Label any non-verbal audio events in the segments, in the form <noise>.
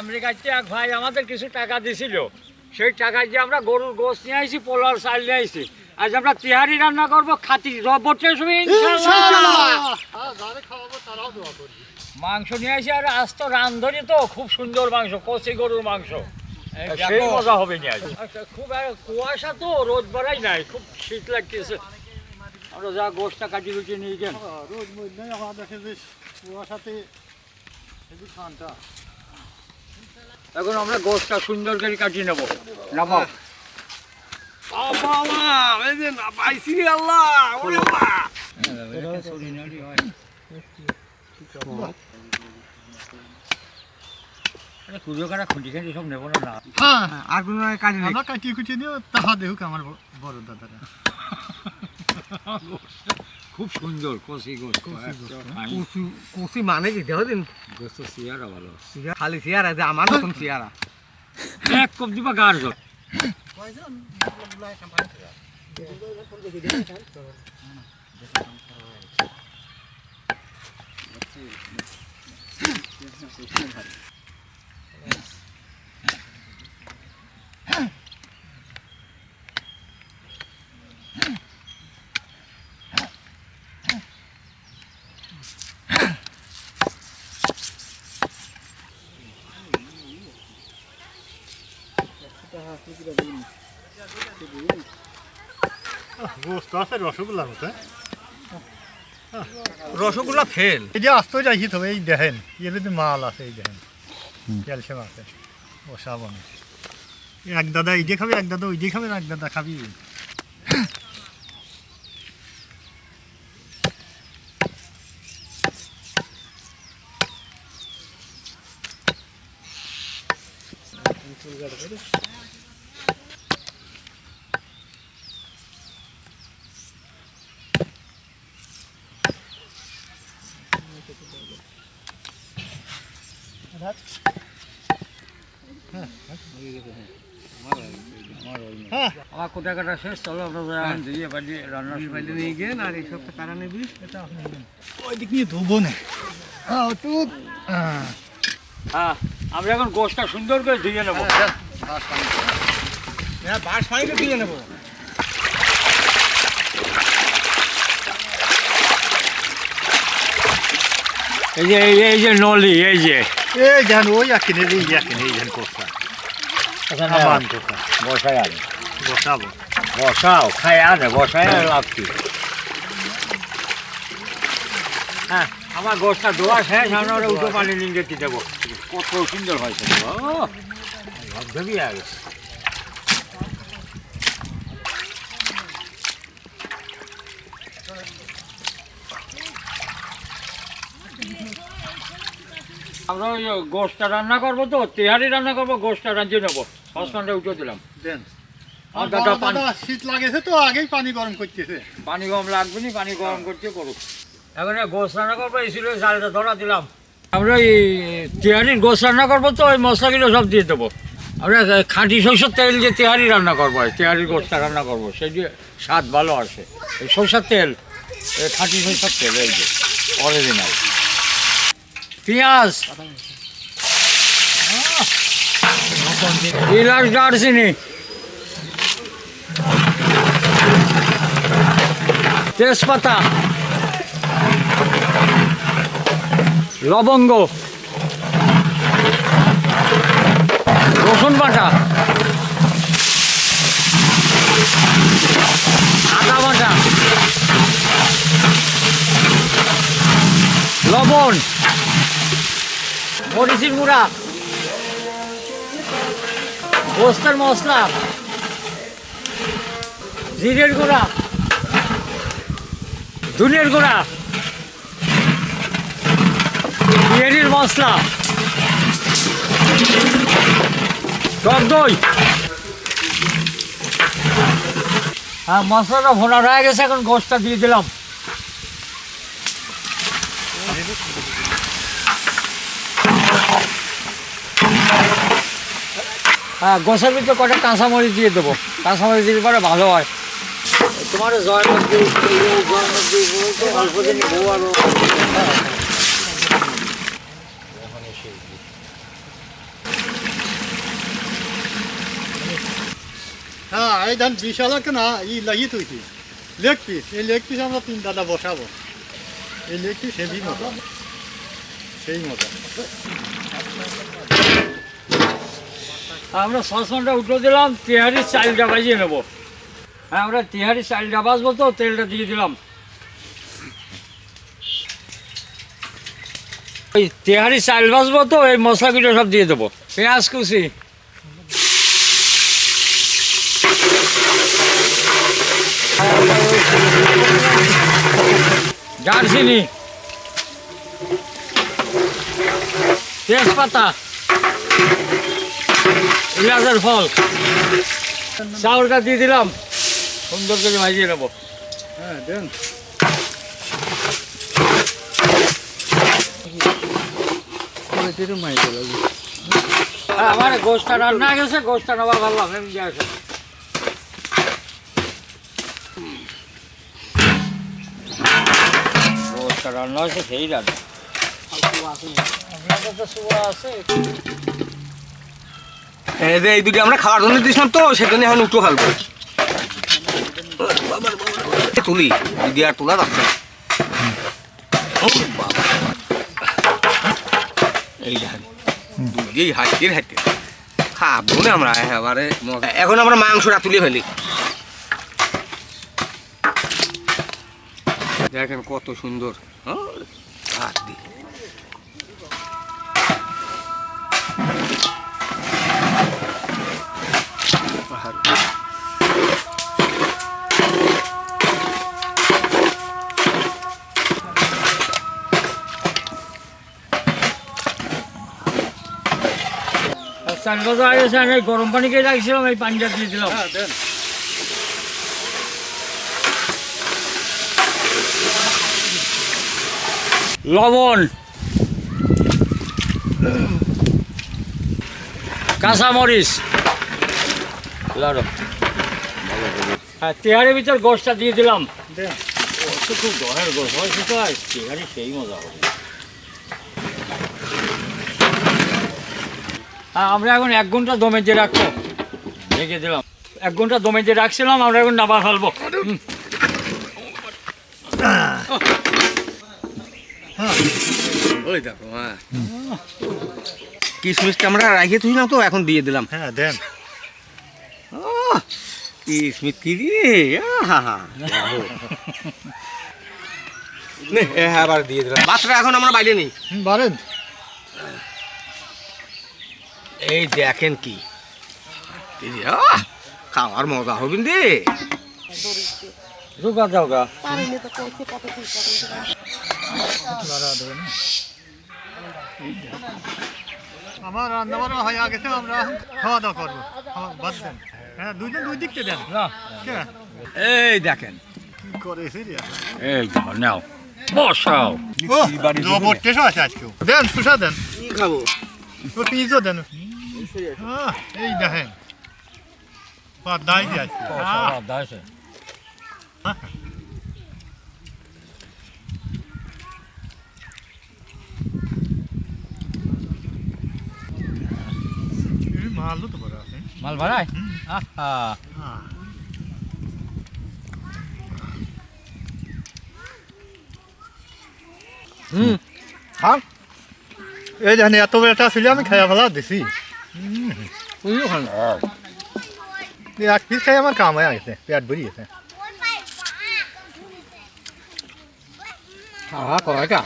আমেরিকাতে এক ভাই আমাদের কিছু টাকা দিছিল। সেই টাকা দিয়ে আমরা গরুর গোস নিয়ে আইছি পোলার চাল নিয়ে আইছি। আজ আমরা তিহারি রান্না করব খাতি রবটের সময় মাংস নিয়ে আসি আর আজ তো রান্ধনি তো খুব সুন্দর মাংস কচি গরুর মাংস। সেই মজা হবে নি আজ। আচ্ছা, খুব আর কুয়াশা তো রোদ বাড়াই নাই খুব শীত লাগতেছে। আমরা যা গোষ্ঠটা কাটি কুটি নিয়ে গেন রোজ মধ্যে আমার দেখে বেশ কুয়াশাতে ঠান্ডা এখন আমরা গোষ্ঠটা সুন্দর করে কাটিয়ে নেব। নামাও। হ্যাঁ আর কোনো কাজ নেই। কাটিয়ে কুটিয়ে দিও তাহা দেখুক আমার বড় দাদারা। <laughs> খুব সুন্দর কষি গোস্ত কুসি কুসি মানে কি? দেহ দিন। গোস্ত সিয়ারা ভালো খালি সিয়ারা যে আমার নতুন সিয়ারা। এক কপ দিবা গার জল। আছে রসগোল্লা ফেল। এই যে আসতে যাইছি তবে এই দেখেন এর যে মাল আছে এই দেখেন ক্যালসিয়াম আছে ও সাবান। এক দাদা এই দিয়ে খাবে এক দাদা ওই দিয়ে খাবে এক দাদা খাবি। আমার কোটা কাটা শেষ চলো আমরা এখন দিয়ে বাড়ি রান্না বাইরে নিয়ে গিয়ে আর এই সপ্তাহ কারা নেবি। এটা ওই দিক নিয়ে ধুবো না। হ্যাঁ হ্যাঁ। হ্যাঁ আমরা এখন গোষ্ঠটা সুন্দর করে ধুয়ে নেব। হ্যাঁ বাস পানিতে দিয়ে নেব। এই যে এই যে নলি এই যে। এই যেন ওই এখানে এই এখানে এই যেন কোসা সাবান কোসা বসাই আনে বসাবো বসাও খাই আনে আর লাভ কি হ্যাঁ আমার গোষ্ঠটা ধোয়া শেষ আমরা ওরা উঠো পানি নিয়ে যেতে দেবো কত সুন্দর হয়েছে ভাবি আগে আমরা ওই গোষ্ঠটা রান্না করব তো তেহারি রান্না করব গোষ্ঠটা রাঁধিয়ে নেব। সসপ্যানটা উঠে দিলাম। দেন। আর দাদা পানি শীত লাগেছে তো আগেই পানি গরম করতেছে। পানি গরম লাগবে না পানি গরম করতে করুক। এখন গোস রান্না করব এই ছিল চালটা ধরা দিলাম। আমরা এই তেহারির গোস রান্না করব তো ওই মশলাগুলো সব দিয়ে দেবো। আমরা খাঁটি সরষের তেল যে তেহারি রান্না করব তেহারির গোসটা রান্না করব। সেই দিয়ে স্বাদ ভালো আসে। এই সরষের তেল এই খাঁটি সরষের তেল এই যে অরিজিনাল পেঁয়াজ ইলাচ দারচিনি তেজপাতা লবঙ্গ রসুন বাটা আদা বাটা লবণ মরিচের গুঁড়া। পোস্তের মশলা। জিরের গুঁড়া। ধুনের গুঁড়া। বিরিয়ানির মশলা। টক দই। হ্যাঁ মশলাটা ভোনা হয়ে গেছে, এখন গোসটা দিয়ে দিলাম। হ্যাঁ গোসের ভিতরে কটা কাঁচামরিচ দিয়ে দেবো। কাঁচামরিচ দিলে পরে ভালো হয়। তোমার হ্যাঁ এই ধান বিশাল না ই লাগিয়ে তুইছি লেগ পিস এই লেগ পিস আমরা তিন দাদা বসাবো। এই লেগ পিস হেভি মতো সেই মতো আমরা সসমানটা উঠে দিলাম তেহারি চালটা বাজিয়ে নেব। হ্যাঁ আমরা তেহারি চালটা বাজবো তো, তেলটা দিয়ে দিলাম। ওই তেহারি চাল বাজবো তো, এই মশলাগুলো সব দিয়ে দেবো। পেঁয়াজ কুচি। দারচিনি। তেজপাতা। ইলাচের ফল। চাউলটা দিয়ে দিলাম। সুন্দর করে ভাজিয়ে নেব। হ্যাঁ দেন। হ্যাঁ, আমার গোষ্ঠটা রান্না গেছে গোষ্ঠটা নেওয়া ভাবলাম এমনি আছে গোষ্ঠটা রান্না হয়েছে সেই রান্না। আছে। এই যে এই দুটি আমরা খাওয়ার জন্য দিয়েছিলাম তো সেজন্য এখন উঠো ফেলব তুলি, দিদি আর তোলা যাচ্ছে। এই আমরা, এবারে। এখন আমরা মাংসটা তুলে ফেলি। দেখেন কত সুন্দর। কথা হয়ে আমি গরম এই পানিটা দিয়ে দিলাম। হ্যাঁ লবণ। কাঁচামরিচ। লাড়ো হ্যাঁ তেহারের ভিতর গোষ্ঠটা দিয়ে দিলাম। খুব দহের গোষ্ঠ হয়েছে তো আর তেহারি সেই মজা হবে। হ্যাঁ আমরা এখন এক ঘণ্টা দমে দিয়ে রাখব। রেখে দিলাম। এক ঘণ্টা দমে দিয়ে রাখছিলাম আমরা এখন নাবা ফেলব। ওই দেখো হ্যাঁ কিশমিশটা আমরা রাখিয়ে তুই তো এখন দিয়ে দিলাম। হ্যাঁ দেন। কিশমিশ কি রে। হ্যাঁ, আবার দিয়ে দিলাম। ভাতটা এখন আমরা বাইরে নেই। বারেন এই দেখেন কি। খাওয়ার মজা হবে রে রুকা যাও গা। আমার রান্না বান্না হয়ে গেছে আমরা খাওয়া দাওয়া করব। আমার বাদ দেন। হ্যাঁ দুইজন দুই দিকতে দেন। এই দেখেন। কি করেছে রে? এই নাও। বসাও। দেন সুসা দেন। কি খাব? দেন। আহ, এই দেখেন পা দাই দিয়ে আজকে আহ, দাসে এই মালও তো বড় আছে মাল ভাড়ায় আহা আহ, হুম খান এই দেখেন এত বেটা ছিল আমি খাইয়া ফেলা দিছি আমার কাম হয়ে গেছে পেট ভরি গেছে খাওয়া কয়টা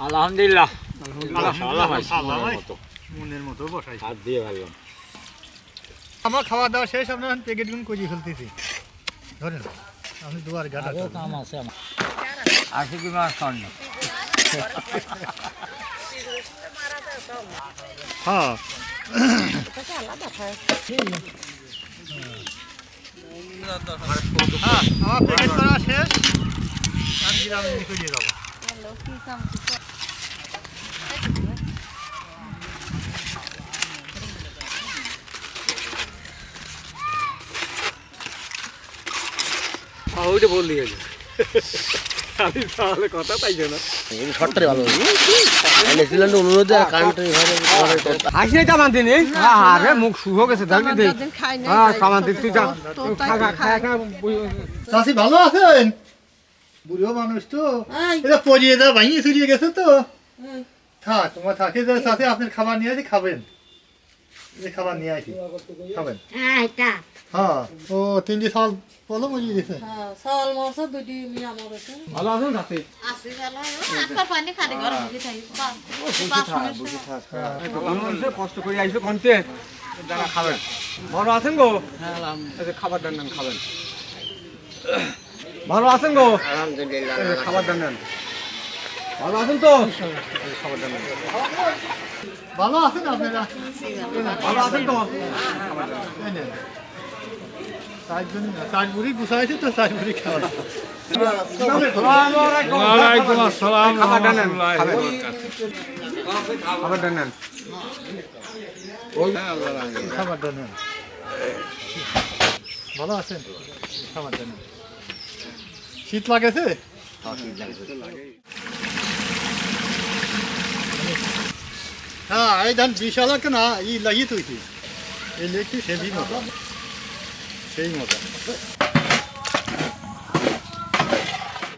আলহামদুলিল্লাহ আলহামদুলিল্লাহ, আল্লাহ আল্লাহ। মতো মনের মতো বসাইছি হাত দিয়ে ভাবলাম আমার খাওয়া দাওয়া শেষ আমরা এখন প্যাকেটগুলো করিয়ে ফেলতেছি ধরেন আমি দুয়ার গাটা আরও কাম আছে আমার আশি কি মাস খান না হ্যাঁ। হ্যাঁ আমার প্যাকেট করা শেষ। আমি গ্রামে নিয়ে করিয়ে যাব ওইটা বল দিয়ে শর্টটাই ভালো। নিউজিল্যান্ড অনুরোধে কারেন্টের হাসি নাই তামান দিন আরে মুখ শুভ গেছে হ্যাঁ তামান দিন তুই যা। খা খা খা খা চাষি ভালো আছেন? বুড়ো মানুষ তো। এটা পরিয়ে ভাঙিয়ে গেছে তো। থাক তোমার থাকে। যে সাথে আপনার খাবার নিয়ে খাবেন। যে খাবার নিয়ে আসি খাবেন হ্যাঁ ও তিনটি সাল বলো মরিয়ে দিছে ভালো আছেন সাথে কষ্ট করে আইসো কন্তে দাঁড়া খাবেন ভালো আছেন গো এই যে খাবার দেন খাবেন ভালো আছেন গো যে খাবার দেন ভালো আছেন তো? ভালো আছেন আপনারা? ভালো আছেন তো? ভালো আছেন? খাবার দেন শীত লাগেছে হ্যাঁ এই ধান বিশাল না ই লাগিয়ে তুই এই লেখি সেই মজা সেই মজা